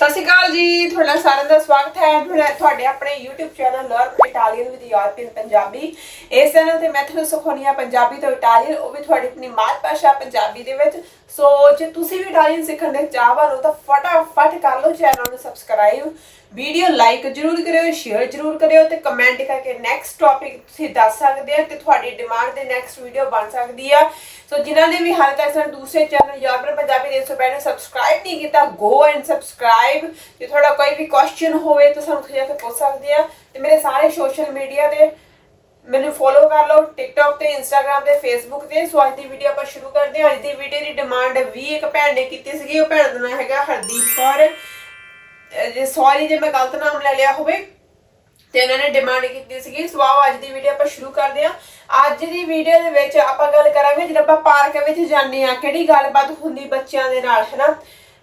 ਸਤਿ ਸ਼੍ਰੀ ਅਕਾਲ ਜੀ, ਤੁਹਾਡਾ ਸਾਰਿਆਂ ਦਾ ਸਵਾਗਤ ਹੈ। ਤੁਹਾਡਾ- ਤੁਹਾਡੇ ਆਪਣੇ YouTube channel learn Italian with European Punjabi ਇਸ ਚੈਨਲ ਤੇ ਮੈਂ ਤੁਹਾਨੂੰ ਸਿਖਾਉਣੀ ਆ ਪੰਜਾਬੀ ਤੋਂ ਇਟਾਲੀਅਨ ਉਹ ਵੀ ਤੁਹਾਡੀ ਆਪਣੀ ਮਾਤ ਭਾਸ਼ਾ ਪੰਜਾਬੀ ਦੇ ਵਿੱਚ। ਸੋ, ਜੇ ਤੁਸੀਂ ਵੀ ਇਟਾਲੀਅਨ ਸਿੱਖਣ ਦੇ ਚਾਹਵਾਨ ਹੋ ਤਾਂ ਫਟਾਫਟ ਕਰ ਲਓ ਚੈਨਲ ਨੂੰ ਸਬਸਕ੍ਰਾਈਬ ਵੀਡੀਓ ਲਾਈਕ ਜਰੂਰ ਕਰਿਓ, ਸ਼ੇਅਰ ਜਰੂਰ ਕਰਿਓ ਤੇ ਕਮੈਂਟ ਕਰਕੇ ਨੈਕਸਟ ਟੌਪਿਕ ਤੁਸੀਂ ਦੱਸ ਸਕਦੇ ਆ ਤੇ ਤੁਹਾਡੀ ਡਿਮਾਂਡ ਦੇ ਨੈਕਸਟ ਵੀਡੀਓ ਬਣ ਸਕਦੀ ਆ। ਸੋ ਜਿਨ੍ਹਾਂ ਨੇ ਵੀ ਹਾਲੇ ਤੱਕ ਸਾਡੇ ਦੂਸਰੇ ਚੈਨਲ ਯੂਰਪੀਅਨ ਪੰਜਾਬੀ ਦੇ ਸੋ ਪਹਿਲੇ ਸਬਸਕ੍ਰਾਈਬ ਨਹੀਂ ਕੀਤਾ ਗੋ ਐਂਡ ਸਬਸਕ੍ਰਾਈਬ ਜੇ ਤੁਹਾਡਾ ਕੋਈ ਵੀ ਕੁਐਸਚਨ ਹੋਵੇ ਤਾਂ ਸਾਨੂੰ ਖਿਜਾ ਕੇ ਪੁੱਛ ਸਕਦੇ ਆ। ਤੇ ਮੇਰੇ ਸਾਰੇ ਸੋਸ਼ਲ ਮੀਡੀਆ 'ਤੇ ਮੈਨੂੰ ਫੋਲੋ ਕਰ ਲਓ ਟਿਕਟੌਕ ਤੇ ਇੰਸਟਾਗ੍ਰam ਤੇ ਫੇਸਬੁੱਕ ਤੇ। ਸੋ ਅੱਜ ਦੀ ਵੀਡੀਓ ਆਪਾਂ ਸ਼ੁਰੂ ਕਰਦੇ ਹਾਂ। ਅੱਜ ਦੀ ਵੀਡੀਓ ਦੀ ਡਿਮਾਂਡ ਵੀ ਇੱਕ ਭੈਣ ਨੇ ਕੀਤੀ ਸੀਗੀ। ਉਹ ਭੈਣ ਦਾ ਨਾਮ ਹੈਗਾ ਹਰਦੀਪ ਕੌਰ। ਸੌਰੀ ਜੇ ਮੈਂ ਗਲਤ ਨਾਮ ਲੈ ਲਿਆ ਹੋਵੇ, ਤੇ ਇਹਨਾਂ ਨੇ ਡਿਮਾਂਡ ਕੀਤੀ ਸੀਗੀ। ਸੋ ਆਓ ਅੱਜ ਦੀ ਵੀਡੀਓ ਆਪਾਂ ਸ਼ੁਰੂ ਕਰਦੇ ਹਾਂ। ਅੱਜ ਦੀ ਵੀਡੀਓ ਦੇ ਵਿੱਚ ਆਪਾਂ ਗੱਲ ਕਰਾਂਗੇ, ਜਦੋਂ ਆਪਾਂ ਪਾਰਕ ਵਿੱਚ ਜਾਂਦੇ ਆ ਕਿਹੜੀ ਗੱਲਬਾਤ ਹੁੰਦੀ ਬੱਚਿਆਂ ਦੇ ਨਾਲ, ਹੈਨਾ?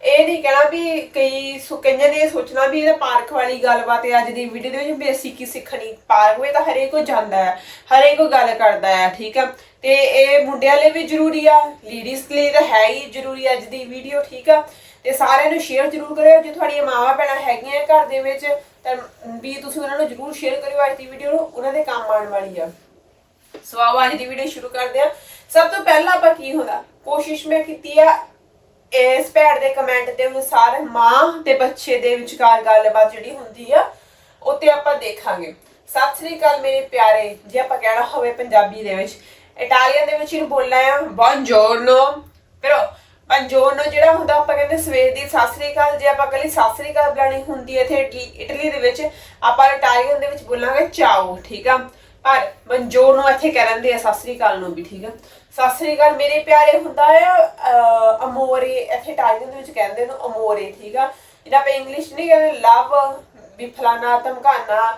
ਇਹ ਨਹੀਂ ਕਹਿਣਾ ਵੀ ਕਈ ਸੁ- ਕਈਆਂ ਨੇ ਇਹ ਸੋਚਣਾ ਵੀ ਇਹ ਪਾਰਕ ਵਾਲੀ ਗੱਲਬਾਤ ਹੈ, ਅੱਜ ਦੀ ਵੀਡੀਓ ਦੇ ਵਿੱਚ ਵੀ ਅਸੀਂ ਕੀ ਸਿੱਖਣੀ। ਪਾਰਕ ਵਿੱਚ ਤਾਂ ਹਰੇਕ ਕੋਈ ਜਾਂਦਾ ਹੈ, ਹਰੇਕ ਕੋਈ ਗੱਲ ਕਰਦਾ ਹੈ, ਠੀਕ ਆ ਤੇ ਇਹ ਮੁੰਡਿਆਂ ਲਈ ਵੀ ਜ਼ਰੂਰੀ ਆ ਲੇਡੀਜ਼ ਲਈ ਤਾਂ ਹੈ ਹੀ ਜ਼ਰੂਰੀ ਅੱਜ ਦੀ ਵੀਡੀਓ ਠੀਕ ਆ? ਤੇ ਸਾਰਿਆਂ ਨੂੰ ਸ਼ੇਅਰ ਜ਼ਰੂਰ ਕਰਿਓ, ਜੇ ਤੁਹਾਡੀਆਂ ਮਾਵਾਂ ਭੈਣਾਂ ਹੈਗੀਆਂ ਘਰ ਦੇ ਵਿੱਚ, ਤਾਂ ਵੀ ਤੁਸੀਂ ਉਹਨਾਂ ਨੂੰ ਜ਼ਰੂਰ ਸ਼ੇਅਰ ਕਰਿਓ ਅੱਜ ਦੀ ਵੀਡੀਓ ਨੂੰ, ਉਹਨਾਂ ਦੇ ਕੰਮ ਆਉਣ ਵਾਲੀ ਆ। ਸੋ ਆਓ ਅੱਜ ਦੀ ਵੀਡੀਓ ਸ਼ੁਰੂ ਕਰਦੇ ਆ ਸਭ ਤੋਂ ਪਹਿਲਾਂ ਆਪਾਂ ਕੀ ਹੁੰਦਾ? ਕੋਸ਼ਿਸ਼ ਮੈਂ ਕੀਤੀ ਆ ਇਸ ਭੈਣ ਦੇ ਕਮੈਂਟ ਦੇ ਅਨੁਸਾਰ ਮਾਂ ਤੇ ਬੱਚੇ ਦੇ ਵਿਚਕਾਰ ਗੱਲਬਾਤ ਜਿਹੜੀ ਹੁੰਦੀ ਆ ਉੱਤੇ ਆਪਾਂ ਦੇਖਾਂਗੇ। ਸਤਿ ਸ੍ਰੀ ਅਕਾਲ ਮੇਰੇ ਪਿਆਰੇ, ਜੇ ਆਪਾਂ ਕਹਿਣਾ ਹੋਵੇ ਪੰਜਾਬੀ ਦੇ ਵਿੱਚ। ਇਟਾਲੀਅਨ ਦੇ ਵਿੱਚ ਇਹਨੂੰ ਬੋਲਣਾ ਆ ਬੌਨਜੋਰਨੋ pero ਨੂੰ ਜਿਹੜਾ ਹੁੰਦਾ ਆਪਾਂ ਕਹਿੰਦੇ ਸਵੇਰ ਦੀ ਸਤਿ ਸ੍ਰੀ ਅਕਾਲ, ਜੇ ਆਪਾਂ ਕੱਲੀ ਸਤਿ ਸ੍ਰੀ ਅਕਾਲ ਬੁਲਾਣੀ ਹੁੰਦੀ ਹੈ ਇੱਥੇ ਇਟਲੀ ਇਟਲੀ ਦੇ ਵਿੱਚ, ਆਪਾਂ ਇਟਾਲੀਅਨ ਦੇ ਵਿੱਚ ਬੋਲਾਂਗੇ ਚਾਓ, ਠੀਕ ਆ? ਪਰ ਮਨਜੋਰ ਨੂੰ ਇੱਥੇ ਕਹਿ ਕਹਿੰਦੇ ਆ ਸਤਿ ਸ੍ਰੀ ਅਕਾਲ ਨੂੰ ਵੀ, ਠੀਕ ਆ? ਸਤਿ ਸ੍ਰੀ ਅਕਾਲ, ਮੇਰੇ ਪਿਆਰੇ ਹੁੰਦਾ ਆ ਅਮੋਰੇ, ਇੱਥੇ ਇਟਾਲੀਅਨ ਦੇ ਵਿੱਚ ਕਹਿੰਦੇ ਨੂੰ ਅਮੋਰੇ, ਠੀਕ ਆ? ਜਿਹੜਾ ਆਪਾਂ ਇੰਗਲਿਸ਼ ਨਹੀਂ ਕਹਿੰਦੇ, ਲਵ ਵੀ ਫਲਾਣਾ ਧਮਕਾਨਾ,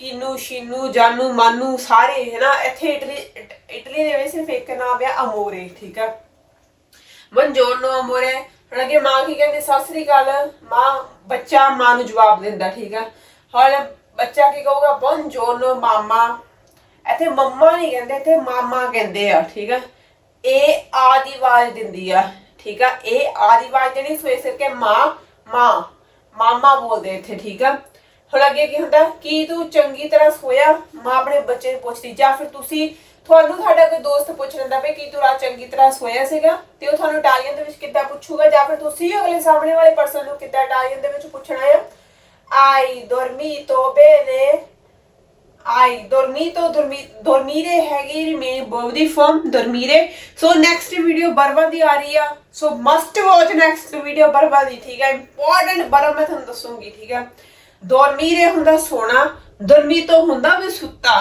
ਕੀਨੂ, ਸ਼ੀਨੂ, ਜਾਨੂ, ਮਾਨੂ, ਸਾਰੇ ਹੈ ਨਾ ਇੱਥੇ ਇਟਲੀ ਇਟਲੀ ਦੇ ਵਿੱਚ ਸਿਰਫ ਇੱਕ ਨਾਮ ਆ, ਅਮੋਰੇ, ਠੀਕ ਆ? ਮਨਜੋਰਨੋ ਅਮੋਰੇ ਹੁਣ ਅੱਗੇ ਮਾਂ ਕੀ ਕਹਿੰਦੀ, ਸਤਿ ਸ੍ਰੀ ਅਕਾਲ। ਮਾਂ, ਬੱਚਾ ਮਾਂ ਨੂੰ ਜਵਾਬ ਦਿੰਦਾ, ਠੀਕ ਆ? ਹੁਣ ਬੱਚਾ ਕੀ ਕਹੂਗਾ ਬਨਜੋਰਨੋ ਮਾਮਾ। ਇੱਥੇ ਮੰਮਾ ਨਹੀਂ ਕਹਿੰਦੇ, ਇੱਥੇ ਮਾਮਾ ਕਹਿੰਦੇ ਆ, ਠੀਕ ਆ? ਇਹ ਆ ਦੀ ਆਵਾਜ਼ ਦਿੰਦੀ ਆ, ਠੀਕ ਆ? ਇਹ ਆ ਦੀ ਆਵਾਜ਼ ਜਿਹੜੀ ਸੋਏ ਸਿਰ ਕੇ ਮਾਂ ਮਾਂ, ਮਾਮਾ ਬੋਲਦੇ ਇੱਥੇ, ਠੀਕ ਆ? ਹੁਣ ਅੱਗੇ ਕੀ ਹੁੰਦਾ, ਕੀ ਤੂੰ ਚੰਗੀ ਤਰ੍ਹਾਂ ਸੋਇਆ? ਮਾਂ ਆਪਣੇ ਬੱਚੇ ਨੂੰ ਪੁੱਛਦੀ, ਜਾਂ ਫਿਰ ਤੁਸੀਂ ਤੁਹਾਨੂੰ ਤੁਹਾਡਾ ਕੋਈ ਦੋਸਤ ਪੁੱਛ ਲੈਂਦਾ ਵੀ ਕੀ ਤੂੰ ਰਾਤ ਚੰਗੀ ਤਰ੍ਹਾਂ ਸੋਇਆ ਸੀਗਾ ਤੇ ਉਹ ਤੁਹਾਨੂੰ ਇਟਾਲੀਅਨ ਦੇ ਵਿੱਚ ਕਿੱਦਾਂ ਪੁੱਛੂਗਾ ਜਾਂ ਫਿਰ ਤੁਸੀਂ ਅਗਲੇ ਸਾਹਮਣੇ ਵਾਲੇ ਪਰਸਨ ਨੂੰ ਕਿੱਦਾਂ ਇਟਾਲੀਅਨ ਦੇ ਵਿੱਚ ਪੁੱਛਣਾ ਹੈ ਆਈ dormito bene ai dormito dormi, dormire ਹੈਗੀ ਰਿਮੇਨ ਬੋਵ ਦੀ form dormire so next video ਬਰਵਾ ਦੀ ਆ ਰਹੀ ਆ। So must watch next video ਬਰਵਾ ਦੀ ਠੀਕ ਹੈ ਇੰਪੋਰਟੈਂਟ ਬਰਵਾ ਮੈਂ ਤੁਹਾਨੂੰ ਦੱਸੂਗੀ ਠੀਕ ਹੈ dormire ਹੁੰਦਾ ਸੋਣਾ dormito ਹੁੰਦਾ ਵੀ ਸੁੱਤਾ।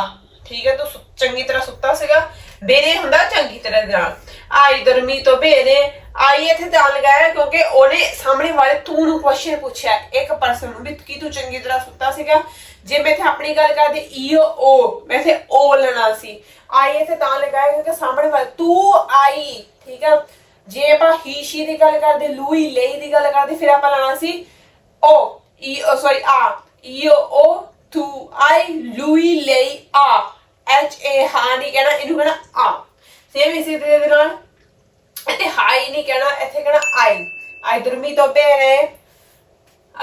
ਠੀਕ ਹੈ, ਤੂੰ ਸੁ- ਚੰਗੀ ਤਰ੍ਹਾਂ ਸੁੱਤਾ ਸੀਗਾ। ਬੇਰੇ ਹੁੰਦਾ ਚੰਗੀ ਤਰ੍ਹਾਂ ਦੇ ਨਾਲ। ਆਈ dormito bene ਆਈ ਇੱਥੇ ਤਾਂ ਲਗਾਇਆ ਕਿਉਂਕਿ ਉਹਨੇ ਸਾਹਮਣੇ ਵਾਲੇ ਤੂੰ ਨੂੰ ਕੁਐਸਚਨ ਪੁੱਛਿਆ। ਇੱਕ ਪਰਸਨ ਨੂੰ ਵੀ ਕੀ ਤੂੰ ਚੰਗੀ ਤਰ੍ਹਾਂ ਸੁੱਤਾ ਸੀਗਾ? ਜੇ ਮੈਂ ਇੱਥੇ ਆਪਣੀ ਗੱਲ ਕਰਦੀ, ਈਓ, ਓ, ਮੈਂ ਇੱਥੇ ਓ ਲੈਣਾ ਸੀ। ਆਈ ਇੱਥੇ ਤਾਂ ਲਗਾਇਆ ਕਿਉਂਕਿ ਸਾਹਮਣੇ ਵਾਲੇ ਤੂੰ ਆਈ, ਠੀਕ ਆ? ਜੇ ਆਪਾਂ ਹੀ, ਸ਼ੀ ਦੀ ਗੱਲ ਕਰਦੇ, ਲੂਈ, ਲਈ ਦੀ ਗੱਲ ਕਰਦੇ, ਫਿਰ ਆਪਾਂ ਲੈਣਾ ਸੀ ਓ, ਈ, ਓ ਸੌਰੀ ਆ। ਈਓ, ਓ, ਤੂੰ, ਆਈ, ਲੂਈ, ਲਈ, ਆ। ਐਚ ਏ ਹਾਂ ਨਹੀਂ ਕਹਿਣਾ, ਇਹਨੂੰ ਕਹਿਣਾ ਆ। ਸੇਮ ਇਸੇ ਤਰ੍ਹਾਂ ਦੇ ਨਾਲ, ਇੱਥੇ ਹਾਈ ਨਹੀਂ ਕਹਿਣਾ, ਇੱਥੇ ਕਹਿਣਾ ਆਈ ਆਈ dormito bene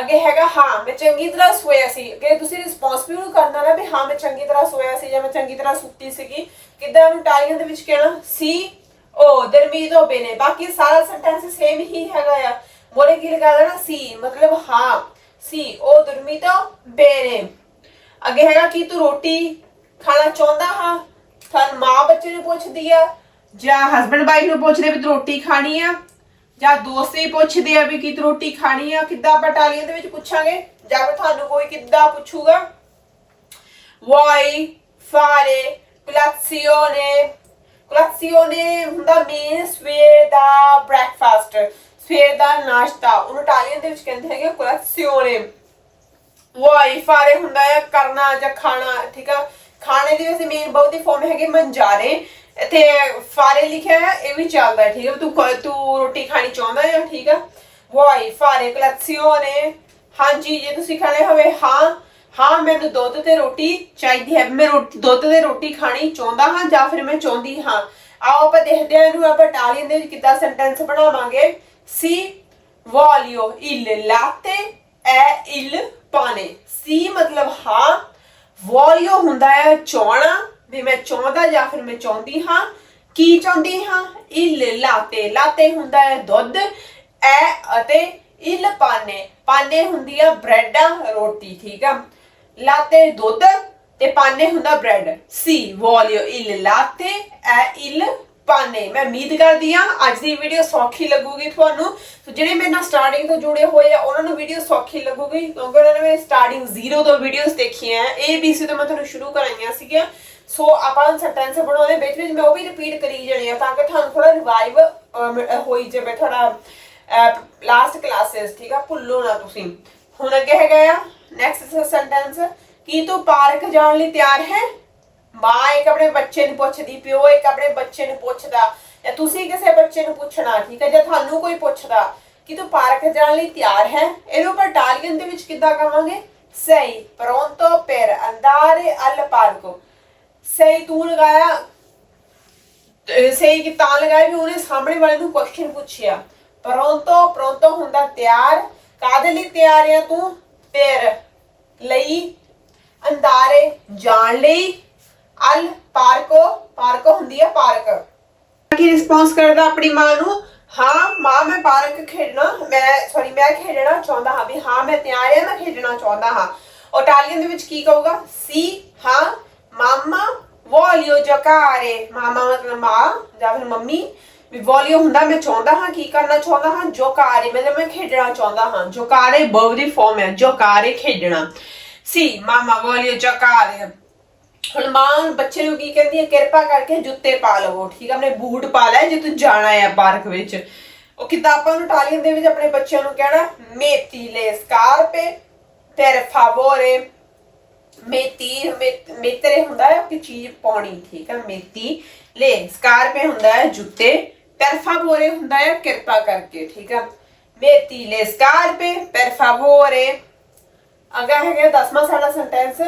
ਅੱਗੇ ਹੈਗਾ ਹਾਂ, ਮੈਂ ਚੰਗੀ ਤਰ੍ਹਾਂ ਸੋਇਆ ਸੀ। ਅੱਗੇ ਤੁਸੀਂ ਰਿਸਪੌਂਸਿਬਲ ਕਰਨਾ ਨਾ ਵੀ ਹਾਂ, ਮੈਂ ਚੰਗੀ ਤਰ੍ਹਾਂ ਸੋਇਆ ਸੀ ਜਾਂ ਮੈਂ ਚੰਗੀ ਤਰ੍ਹਾਂ ਸੁੱਤੀ ਸੀਗੀ। ਕਿੱਦਾਂ ਉਹਨੂੰ ਇਟਾਲੀਅਨ ਦੇ ਵਿੱਚ ਕਹਿਣਾ? ਸੀ, ਓ ਤੋਂ ਬੇਨੇ ਬਾਕੀ ਸਾਰਾ ਸੈਂਟੈਂਸ ਸੇਮ ਹੀ ਹੈਗਾ ਆ। ਮੋਰੇ ਕੀ ਲਗਾ ਦੇਣਾ? ਸੀ, ਮਤਲਬ ਹਾਂ। ਸੀ ਉਹ ਓ dormito bene ਅੱਗੇ ਹੈਗਾ ਕਿ ਤੂੰ ਰੋਟੀ? ਖਾਣਾ ਚਾਹੁੰਦਾ ਹਾਂ, ਤਾਂ ਮਾਂ ਬੱਚੇ ਨੂੰ ਪੁੱਛਦੀ ਆ, ਜਾਂ ਹਸਬੰਡ ਵਾਈਫ ਨੂੰ ਪੁੱਛਦੇ ਵੀ ਤੂੰ ਰੋਟੀ ਖਾਣੀ ਆ, ਜਾਂ ਦੋਸਤ ਹੀ ਪੁੱਛਦੇ ਆ ਵੀ ਕੀ ਤੂੰ ਰੋਟੀ ਖਾਣੀ ਆ, ਕਿੱਦਾਂ ਆਪਾਂ ਦੇ ਵਿੱਚ ਪੁੱਛਾਂਗੇ, ਜਾਂ ਫਿਰ ਤੁਹਾਨੂੰ ਕੋਈ ਕਿੱਦਾਂ ਪੁੱਛੂਗਾ। Vuoi fare, colazione colazione ਹੁੰਦਾ ਮੀਨ ਸਵੇਰ ਦਾ ਬ੍ਰੈਕਫਾਸਟ ਸਵੇਰ ਦਾ ਨਾਸ਼ਤਾ, ਉਹਨੂੰ ਇਟਾਲੀਅਨ ਦੇ ਵਿੱਚ ਕਹਿੰਦੇ ਹੈਗੇ colazione ਵਾਈ ਫਾਰੇ ਹੁੰਦਾ ਹੈ ਕਰਨਾ ਜਾਂ ਖਾਣਾ, ਠੀਕ ਆ? ਖਾਣੇ ਦੀ ਵੈਸੇ ਮੇਨ ਬਹੁਤੀ ਫਾਰਮ ਹੈਗੀ ਮੰਜਾਰੇ। ਇੱਥੇ ਫਾਰੇ ਲਿਖਿਆ ਹੈ ਇਹ ਵੀ ਚੱਲਦਾ ਹੈ, ਠੀਕ ਹੈ? ਤੂੰ ਤੂੰ ਰੋਟੀ ਖਾਣੀ ਚਾਹੁੰਦਾ ਹੈ ਠੀਕ ਆ ਵਾਈ ਫਾਰੇ ਕਲਾਸੀਓਨੇ ਹਾਂਜੀ ਜੇ ਤੁਸੀਂ ਖਾਣੇ ਹੋਵੇ ਹਾਂ। ਹਾਂ ਮੈਨੂੰ ਦੁੱਧ ਤੇ ਰੋਟੀ ਚਾਹੀਦੀ ਹੈ। ਮੈਂ ਰੋਟੀ ਦੁੱਧ ਤੇ ਰੋਟੀ ਖਾਣੀ ਚਾਹੁੰਦਾ ਹਾਂ ਜਾਂ ਫਿਰ ਮੈਂ ਚਾਹੁੰਦੀ ਹਾਂ। ਆਓ ਆਪਾਂ ਦੇਖਦੇ ਹਾਂ ਇਹਨੂੰ ਆਪਾਂ ਇਟਾਲੀਅਨ ਦੇ ਵਿੱਚ ਕਿੱਦਾਂ ਸੈਂਟੈਂਸ ਬਣਾਵਾਂਗੇ। ਸੀ voglio il latte ਐ ਇਲ ਪਾਣੇ। ਸੀ ਮਤਲਬ ਹਾਂ ਵੋਲਿਓ ਹੁੰਦਾ ਹੈ ਚਾਹਣਾ ਵੀ ਮੈਂ ਚਾਹੁੰਦਾ ਜਾਂ ਫਿਰ ਮੈਂ ਚਾਹੁੰਦੀ ਹਾਂ। ਕੀ ਚਾਹੁੰਦੀ ਹਾਂ? ਇਲ ਲਾਤੇ ਲਾਤੇ ਹੁੰਦਾ ਹੈ ਦੁੱਧ, ਐ ਅਤੇ ਇਲ ਪਾਨੇ। ਪਾਨੇ ਹੁੰਦੀ ਆ ਬ੍ਰੈਡ, ਰੋਟੀ, ਠੀਕ ਆ? ਲਾਤੇ ਦੁੱਧ ਤੇ ਪਾਨੇ ਹੁੰਦਾ ਬ੍ਰੈਡ। ਸੀ, ਵੋਲਿਓ, ਇਲ ਲਾਤੇ ਐ, ਇਲ ਪਾਣੇ ਮੈਂ ਉਮੀਦ ਕਰਦੀ ਆ ਅੱਜ ਦੀ ਵੀਡੀਓ ਸੌਖੀ ਲੱਗੂਗੀ ਤੁਹਾਨੂੰ। ਸੋ ਜਿਹੜੇ ਮੇਰੇ ਨਾਲ ਸਟਾਰਟਿੰਗ ਤੋਂ ਜੁੜੇ ਹੋਏ ਆ, ਉਹਨਾਂ ਨੂੰ ਵੀਡੀਓ ਸੌਖੀ ਲੱਗੂਗੀ। ਕਿਉਂਕਿ ਉਹਨਾਂ ਨੇ ਮੈਂ ਸਟਾਰਟਿੰਗ ਜ਼ੀਰੋ ਤੋਂ ਵੀਡੀਓਜ਼ ਦੇਖੀਆਂ ਆ। ਏ ਬੀ ਸੀ ਤੋਂ ਮੈਂ ਤੁਹਾਨੂੰ ਸ਼ੁਰੂ ਕਰਾਈਆਂ ਸੀਗੀਆਂ। ਸੋ ਆਪਾਂ ਸੈਂਟੈਂਸ ਬਣਾਉਣੇ ਵਿੱਚ ਵਿੱਚ ਮੈਂ ਉਹ ਵੀ ਰਿਪੀਟ ਕਰੀ ਜਾਣੀ ਆ ਤਾਂ ਕਿ ਤੁਹਾਨੂੰ ਥੋੜਾ ਰਿਵਾਈਵ ਹੋਈ ਜਾਵੇ ਥੋੜਾ ਲਾਸਟ ਕਲਾਸਿਸ ਠੀਕ ਆ? ਭੁੱਲੋ ਨਾ ਤੁਸੀਂ। ਹੁਣ ਅੱਗੇ ਹੈਗਾ ਆ। ਨੈਕਸਟ ਸੈਂਟੈਂਸ ਕੀ ਤੂੰ ਪਾਰਕ ਜਾਣ ਲਈ ਤਿਆਰ ਹੈ? ਮਾਂ ਇੱਕ ਆਪਣੇ ਬੱਚੇ ਨੂੰ ਪੁੱਛਦੀ, ਪਿਓ ਇੱਕ ਆਪਣੇ ਬੱਚੇ ਨੂੰ ਪੁੱਛਦਾ, ਜਾਂ ਤੁਸੀਂ ਕਿਸੇ ਬੱਚੇ ਨੂੰ ਪੁੱਛਣਾ, ਠੀਕ ਹੈ, ਜੇ ਤੁਹਾਨੂੰ ਕੋਈ ਪੁੱਛਦਾ ਕਿ ਤੂੰ ਪਾਰਕ ਜਾਣ ਲਈ ਤਿਆਰ ਹੈ? ਇਹਨੂੰ ਆਪਾਂ ਇਟਾਲੀਅਨ ਦੇ ਵਿੱਚ ਕਿੱਦਾਂ ਕਵਾਂਗੇ? ਸਹੀ ਪਰੋਂਤੋ per andare al parco ਸਹੀ ਤੂੰ ਲਗਾਇਆ ਸਹੀ ਕਿ ਤਾਂ ਲਗਾਇਆ ਵੀ ਉਹਨੇ ਸਾਹਮਣੇ ਵਾਲੇ ਨੂੰ ਕੁਐਸਚਨ ਪੁੱਛਿਆ। ਪਰੋਂਤੋ ਪਰੋਂਤੋ ਹੁੰਦਾ ਤਿਆਰ। ਕਾਦੇ ਲਈ ਤਿਆਰ ਆ ਤੂੰ? per ਲਈ ਅੰਦਾਰੇ ਜਾਣ ਲਈ। ਅਲ ਪਾਰਕੋ ਪਾਰਕੋ ਹੁੰਦੀ ਹੈ ਪਾਰਕ। ਕੀ ਰਿਸਪੌਂਸ ਕਰਦਾ ਆਪਣੀ ਮਾਂ ਨੂੰ, ਹਾਂ, ਮਾਂ, ਮੈਂ ਪਾਰਕ ਖੇਡਣਾ, ਮੈਂ ਸੌਰੀ ਮੈਂ ਖੇਡਣਾ ਚਾਹੁੰਦਾ ਹਾਂ, ਵੀ ਹਾਂ, ਮੈਂ ਤਿਆਰ ਹਾਂ, ਮੈਂ ਖੇਡਣਾ ਚਾਹੁੰਦਾ ਹਾਂ। ਇਟਾਲੀਅਨ ਦੇ ਵਿੱਚ ਕੀ ਕਹੂਗਾ? ਸੀ, ਹਾਂ, ਮਾਮਾ ਵੋਲਿਓ giocare ਮਾਮਾ ਮਤਲਬ ਮਾਂ, ਜਾਂ ਫਿਰ ਮੰਮੀ, ਵੀ ਵੋਲਿਓ ਹੁੰਦਾ, ਮੈਂ ਚਾਹੁੰਦਾ ਹਾਂ, ਕੀ ਕਰਨਾ ਚਾਹੁੰਦਾ ਹਾਂ? giocare ਮਤਲਬ ਮੈਂ ਖੇਡਣਾ ਚਾਹੁੰਦਾ ਹਾਂ। ਜੋਕਾਰੇ verb ਦੀ ਫਾਰਮ ਹੈ, giocare, ਖੇਡਣਾ। ਸੀ, ਮਾਮਾ ਵੋਲਿਓ giocare ਹੁਣ ਮਾਂ ਬੱਚੇ ਨੂੰ ਕੀ ਕਹਿੰਦੀ ਹੈ ਕਿਰਪਾ ਕਰਕੇ ਜੁੱਤੇ ਪਾ ਲਵੋ, ਠੀਕ ਹੈ ਆਪਣੇ ਬੂਟ ਪਾ ਲੈ ਜੇ ਤੂੰ ਜਾਣਾ ਹੈ ਪਾਰਕ ਵਿੱਚ। ਉਹ ਕਿਤਾਬਾਂ ਨੂੰ ਇਟਾਲੀਅਨ ਦੇ ਵਿੱਚ ਆਪਣੇ ਬੱਚਿਆਂ ਨੂੰ ਕਹਿਣਾ? ਮੇਤੀ ਲੈ, ਸਕਾਰਪੇ per favore ਮੇਤੀ ਮੇਤਰੇ ਹੁੰਦਾ ਹੈ ਕਿ ਚੀਜ਼ ਪਾਉਣੀ, ਠੀਕ ਹੈ ਮੇਤੀ ਲੈ, ਸਕਾਰਪੇ ਹੁੰਦਾ ਹੈ ਜੁੱਤੇ। per favore ਹੁੰਦਾ ਹੈ ਕਿਰਪਾ ਕਰਕੇ, ਠੀਕ ਹੈ ਮੇਤੀ ਲੈ, ਸਕਾਰਪੇ per favore ਅਗਾ ਹੈਗਾ ਦਸਵਾਂ ਸਾਡਾ ਸੈਂਟੈਂਸ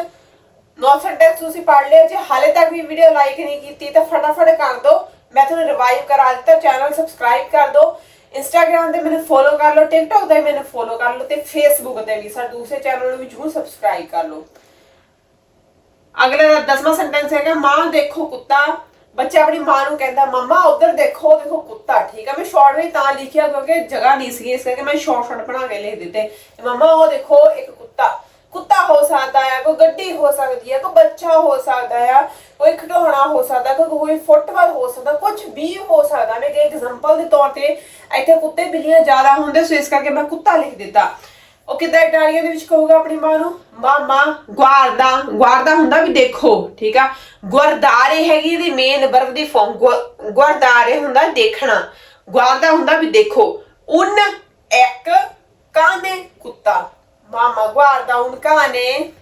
ਨੌ ਸੈਂਟੈਂਸ ਤੁਸੀਂ ਪੜ੍ਹ ਲਿਆ ਜੇ ਹਾਲੇ ਤੱਕ ਵੀ ਵੀਡੀਓ ਲਾਈਕ ਨਹੀਂ ਕੀਤੀ ਤਾਂ ਫਟਾਫਟ ਕਰ ਦਿਓ। ਮੈਂ ਤੁਹਾਨੂੰ ਰਿਵਾਈਵ ਕਰਾ ਦਿੱਤਾ ਚੈਨਲ ਸਬਸਕ੍ਰਾਈਬ ਕਰ ਦਿਓ। ਇੰਸਟਾਗ੍ਰam ਤੇ ਮੈਨੂੰ ਫੋਲੋ ਕਰ ਲਓ ਟਿਕਟੌਕ ਤੇ ਮੈਨੂੰ ਫੋਲੋ ਕਰ ਲਓ ਤੇ ਫੇਸਬੁੱਕ ਤੇ ਵੀ ਸਾਡੇ ਦੂਸਰੇ ਚੈਨਲ ਨੂੰ ਵੀ ਜਰੂਰ ਸਬਸਕ੍ਰਾਈਬ ਕਰ ਲਓ। ਅਗਲਾ ਦਸਵਾਂ ਸੈਂਟੈਂਸ ਹੈਗਾ, ਮਾਂ ਦੇਖੋ ਕੁੱਤਾ। ਬੱਚਾ ਆਪਣੀ ਮਾਂ ਨੂੰ ਕਹਿੰਦਾ, ਮੰਮਾ, ਉਧਰ ਦੇਖੋ ਦੇਖੋ ਕੁੱਤਾ, ਠੀਕ ਹੈ ਮੈਂ ਸ਼ਾਰਟ ਵਿੱਚ ਤਾਂ ਲਿਖਿਆ ਕਿਉਂਕਿ ਜਗ੍ਹਾ ਨਹੀਂ ਸੀ ਇਸ ਕਰਕੇ ਮੈਂ ਸ਼ਾਰਟ ਸ਼ਾਰਟ ਬਣਾ ਕੇ ਲਿਖ ਦਿੱਤੇ। ਤੇ ਉਹ ਦੇਖੋ ਇੱਕ ਕੁੱਤਾ। ਕੁੱਤਾ ਹੋ ਸਕਦਾ ਹੈ ਕੋਈ ਗੱਡੀ ਹੋ ਸਕਦੀ ਹੈ ਕੋਈ ਬੱਚਾ ਹੋ ਸਕਦਾ ਹੈ ਕੋਈ ਖਿਡੌਣਾ ਹੋ ਸਕਦਾ, ਕੋਈ ਫੁੱਟਬਾਲ ਹੋ ਸਕਦਾ ਕੁਝ ਵੀ ਹੋ ਸਕਦਾ। ਮੈਂ ਕਿ ਐਗਜ਼ਾਮਪਲ ਦੇ ਤੌਰ ਤੇ ਇੱਥੇ ਕੁੱਤੇ ਬਿੱਲੀਆਂ ਜ਼ਿਆਦਾ ਹੁੰਦੇ, ਸੋ ਇਸ ਕਰਕੇ ਮੈਂ ਕੁੱਤਾ ਲਿਖ ਦਿੱਤਾ। ਉਹ ਕਿੱਦਾਂ ਇਟਾਲੀਅਨ ਦੇ ਵਿੱਚ ਕਹੂਗਾ ਆਪਣੀ ਮਾਂ ਨੂੰ? ਮਾਮਾ ਗੁਆਰਦਾ ਗੁਆਰਦਾ ਹੁੰਦਾ ਵੀ ਦੇਖੋ, ਠੀਕ ਆ? ਗੁਰਦਾਰੇ ਹੈਗੀ ਇਹਦੀ ਮੇਨ ਵਰਬ ਦੀ ਫਾਰਮ ਗੁਰਦਾਰੇ ਹੁੰਦਾ ਦੇਖਣਾ। ਗੁਆਰਦਾ ਹੁੰਦਾ ਵੀ ਦੇਖੋ। ਉਨ, ਇੱਕ, ਕਾਨੇ, ਕੁੱਤਾ। ਮਾਮਾ ਗੁਆਰਦਾ ਉਨ ਨੇ।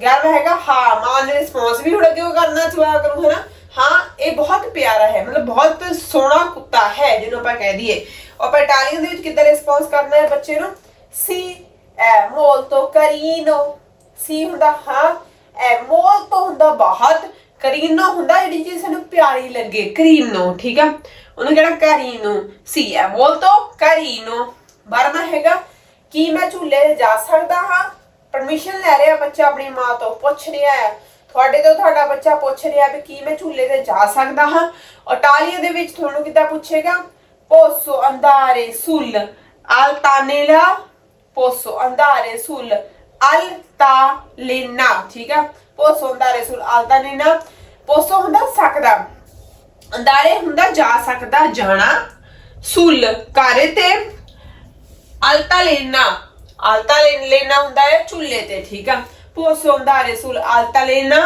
ਗਿਆਰਵਾਂ ਹੈਗਾ, ਹਾਂ, ਮਾਂ ਨੇ ਰਿਸਪੌਂਸ ਵੀ ਹੁਣ ਕਿਉਂ ਕਰਨਾ ਚੁਆ ਕਰੂੰ ਹੈ ਹਾਂ, ਇਹ ਬਹੁਤ ਪਿਆਰਾ ਹੈ, ਮਤਲਬ ਬਹੁਤ ਸੋਹਣਾ ਕੁੱਤਾ ਹੈ, ਜਿਹਨੂੰ ਆਪਾਂ ਕਹਿ ਦਈਏ। ਆਪਾਂ ਇਟਾਲੀਅਨ ਦੇ ਵਿੱਚ ਕਿੱਦਾਂ ਰਿਸਪੌਂਸ ਕਰਨਾ ਹੈ ਬੱਚੇ ਨੂੰ? ਸੀ è ਤੋਂ ਕਰੀਨੋ। ਸੀ ਹੁੰਦਾ, ਹਾਂ, ਐ ਮੋਲ ਤੋਂ ਹੁੰਦਾ ਬਹੁਤ। ਕਰੀਨੋ ਹੁੰਦਾ, ਜਿਹੜੀ ਚੀਜ਼ ਸਾਨੂੰ ਪਿਆਰੀ ਲੱਗੇ, ਕਰੀਨੋ, ਠੀਕ ਆ? ਉਹਨੂੰ ਕਿਹੜਾ ਕਰੀਨੋ? ਸੀ, ਐ ਮੋਲ ਤੋਂ ਕਰੀਨੋ। ਬਾਰਨਾ ਹੈਗਾ ਕੀ ਮੈਂ ਝੂਲੇ ਤੇ ਜਾ ਸਕਦਾ ਹਾਂ? ਪਰਮਿਸ਼ਨ ਲੈ ਰਿਹਾ ਬੱਚਾ ਆਪਣੀ ਮਾਂ ਤੋਂ, ਪੁੱਛ ਰਿਹਾ ਹੈ। ਤੁਹਾਡੇ ਤੋਂ ਤੁਹਾਡਾ ਬੱਚਾ ਪੁੱਛ ਰਿਹਾ ਵੀ ਕੀ ਮੈਂ ਝੂਲੇ ਤੇ ਜਾ ਸਕਦਾ ਹਾਂ? ਇਟਾਲੀਆ ਦੇ ਵਿੱਚ ਤੁਹਾਨੂੰ ਕਿੱਦਾਂ ਪੁੱਛੇਗਾ? Posso andare sul altanella posso andare sul altalena ਠੀਕ ਆ posso andare sul altalena posso ਹੁੰਦਾ ਸਕਦਾ। ਅੰਦਾਰੇ ਹੁੰਦਾ ਜਾ ਸਕਦਾ, ਜਾਣਾ। ਸੁਲ ਘਰ ਤੇ altalena altalena ਹੁੰਦਾ ਹੈ ਚੁੱਲ੍ਹੇ ਤੇ, ਠੀਕ ਆ? posso andare sul altalena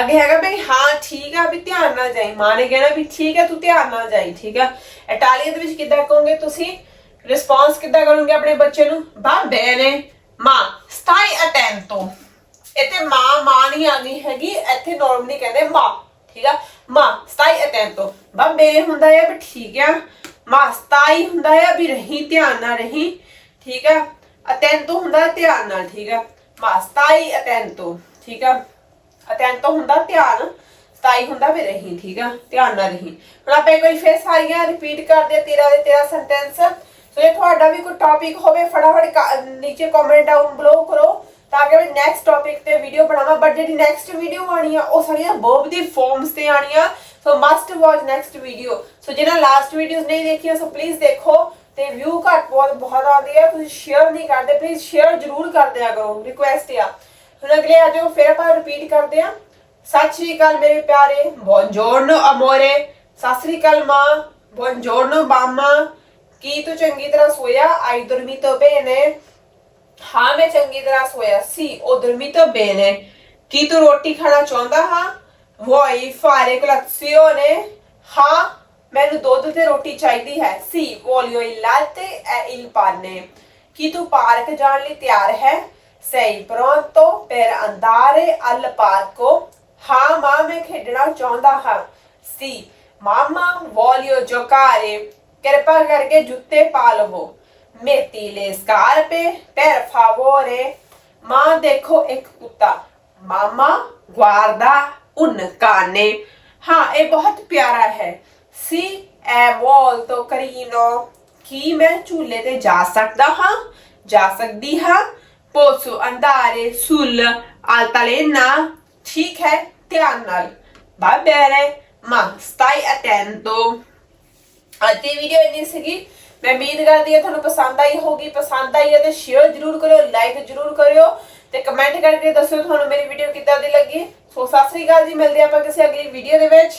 ਅੱਗੇ ਹੈਗਾ ਬਈ, ਹਾਂ, ਠੀਕ ਆ, ਵੀ ਧਿਆਨ ਨਾਲ ਜਾਈ। ਮਾਂ ਨੇ ਕਹਿਣਾ ਵੀ ਠੀਕ ਹੈ ਤੂੰ ਧਿਆਨ ਨਾਲ ਜਾਈ, ਠੀਕ ਆ? ਇਟਾਲੀਅਨ ਦੇ ਵਿੱਚ ਕਿੱਦਾਂ ਕਹੋਗੇ ਤੁਸੀਂ? ਰਿਸਪੌਂਸ ਕਿੱਦਾਂ ਕਰੋਗੇ ਆਪਣੇ ਬੱਚੇ ਨੂੰ? ਬਾਬੇ ਨੇ, ਮਾਂ stai attento ਇੱਥੇ ਮਾਂ ਮਾਂ ਨਹੀਂ ਆਣੀ ਹੈਗੀ, ਇੱਥੇ ਨਾਰਮਲੀ ਕਹਿੰਦੇ ਮਾਂ, ਠੀਕ ਆ? ਮਾਂ stai attento ਬਾਬੇ ਹੁੰਦਾ ਹੈ ਵੀ ਠੀਕ ਆ ਮਾਂ stai ਹੁੰਦਾ ਹੈ, ਵੀ ਰਹੀ ਧਿਆਨ ਨਾਲ ਰਹੀ, ਠੀਕ ਆ attento ਹੁੰਦਾ ਧਿਆਨ ਨਾਲ, ਠੀਕ ਆ ਮਾਂ stai attento ਠੀਕ ਆ ਅਟੈਂਟੋ ਹੁੰਦਾ ਧਿਆਨ ਸਤਾਈ ਹੁੰਦਾ ਵੀ ਰਹੀ, ਠੀਕ ਆ ਧਿਆਨ ਨਾਲ ਰਹੀ। ਹੁਣ ਆਪਾਂ ਇੱਕ ਵਾਰੀ ਫੇਰ ਸਾਰੀਆਂ ਰਿਪੀਟ ਕਰਦੇ ਤੇਰਾ ਦੇ ਤੇਰਾ ਸੈਂਟੈਂਸ ਸੋ ਜੇ ਤੁਹਾਡਾ ਵੀ ਕੋਈ ਟੌਪਿਕ ਹੋਵੇ, ਫਟਾਫਟ ਨੀਚੇ ਕਮੈਂਟ ਡਾਊਨ ਬਲੋ ਕਰੋ, ਤਾਂ ਕਿ ਮੈਂ ਨੈਕਸਟ ਟੌਪਿਕ ਤੇ ਵੀਡੀਓ ਬਣਾਵਾਂ। ਬਟ ਜਿਹੜੀ ਨੈਕਸਟ ਵੀਡੀਓ ਆਣੀ ਆ, ਉਹ ਸਾਰੀਆਂ ਵਰਬ ਦੀ ਫਾਰਮਸ ਤੇ ਆਣੀਆਂ so must watch next video so ਜਿਹਨਾਂ ਲਾਸਟ ਵੀਡੀਓਜ਼ ਨਹੀਂ ਦੇਖੀਆਂ ਸੋ ਪਲੀਜ਼ ਦੇਖੋ ਤੇ ਵਿਊ ਘੱਟ ਬਹੁਤ ਬਹੁਤ ਆਉਂਦੇ ਆ। ਤੁਸੀਂ ਸ਼ੇਅਰ ਨਹੀਂ ਕਰਦੇ ਪਲੀਜ਼ ਸ਼ੇਅਰ ਜ਼ਰੂਰ ਕਰ ਦਿਆ ਕਰੋ। ਰਿਕੁਐਸਟ ਆ। ਹੁਣ ਅਗਲੇ ਆ ਜਾਓ, ਫਿਰ ਆਪਾਂ ਰਿਪੀਟ ਕਰਦੇ ਆ। ਸਤਿ ਸ਼੍ਰੀ ਅਕਾਲ ਮੇਰੇ ਪਿਆਰੇ। ਬੋਨਜੋਰਨੋ ਅਮੋਰੇ ਸਤਿ ਸ਼੍ਰੀ ਅਕਾਲ, ਮਾਂ। ਬੋਨਜੋਰਨੋ ਬਾਮਾ ਕੀ ਤੂੰ ਚੰਗੀ ਤਰ੍ਹਾਂ ਸੋਇਆ? ਆਈ ਦੁਰਮੀ dormito bene ਹਾਂ, ਮੈਂ ਚੰਗੀ ਤਰ੍ਹਾਂ ਸੋਇਆ ਸੀ, ਉਹ ਦੁਰਮੀ dormito bene ਕੀ ਤੂੰ ਰੋਟੀ ਖਾਣਾ ਚਾਹੁੰਦਾ, ਹਾਂ? Vuoi fare colazione ਹਾਂ ਮੈਨੂੰ ਦੁੱਧ ਤੇ ਰੋਟੀ ਚਾਹੀਦੀ ਹੈ ਸੀ voglio il latte e il pane ਕੀ ਤੂੰ ਪਾਰਕ ਜਾਣ ਲਈ ਤਿਆਰ ਹੈ sei pronto per andare al parco ਹਾਂ ਮਾਂ ਮੈਂ ਖੇਡਣਾ ਚਾਹੁੰਦਾ ਹਾਂ ਸੀ ਮਾਮਾ voglio giocare ਕਿਰਪਾ ਕਰਕੇ ਜੁੱਤੇ ਪਾ ਲਵੋ metti le scarpe per favore ਮਾਂ ਦੇਖੋ ਇੱਕ ਕੁੱਤਾ ਮਾਮਾ guarda un cane ਹਾਂ ਇਹ ਬਹੁਤ ਪਿਆਰਾ ਹੈ ਸੀ è molto carino ਕੀ ਮੈਂ ਝੂਲੇ ਤੇ ਜਾ ਸਕਦਾ ਹਾਂ ਜਾ ਸਕਦੀ ਹਾਂ posso andare sul altalena ਠੀਕ ਹੈ ਧਿਆਨ ਨਾਲ va bene ma stai attento ਅੱਜ ਦੀ ਵੀਡੀਓ ਇੰਨੀ ਸੀਗੀ ਮੈਂ ਉਮੀਦ ਕਰਦੀ ਹਾਂ ਤੁਹਾਨੂੰ ਪਸੰਦ ਆਈ ਹੋਗੀ ਪਸੰਦ ਆਈ ਹੈ ਤੇ ਸ਼ੇਅਰ ਜਰੂਰ ਕਰਿਓ ਲਾਈਕ ਜਰੂਰ ਕਰਿਓ ਤੇ ਕਮੈਂਟ ਕਰਕੇ ਦੱਸਿਓ ਤੁਹਾਨੂੰ ਮੇਰੀ ਵੀਡੀਓ ਕਿੱਦਾਂ ਦੀ ਲੱਗੀ। ਸੋ ਸਤਿ ਸ੍ਰੀ ਅਕਾਲ ਜੀ, ਮਿਲਦੇ ਆਪਾਂ ਕਿਸੇ ਅਗਲੀ ਵੀਡੀਓ ਦੇ ਵਿੱਚ।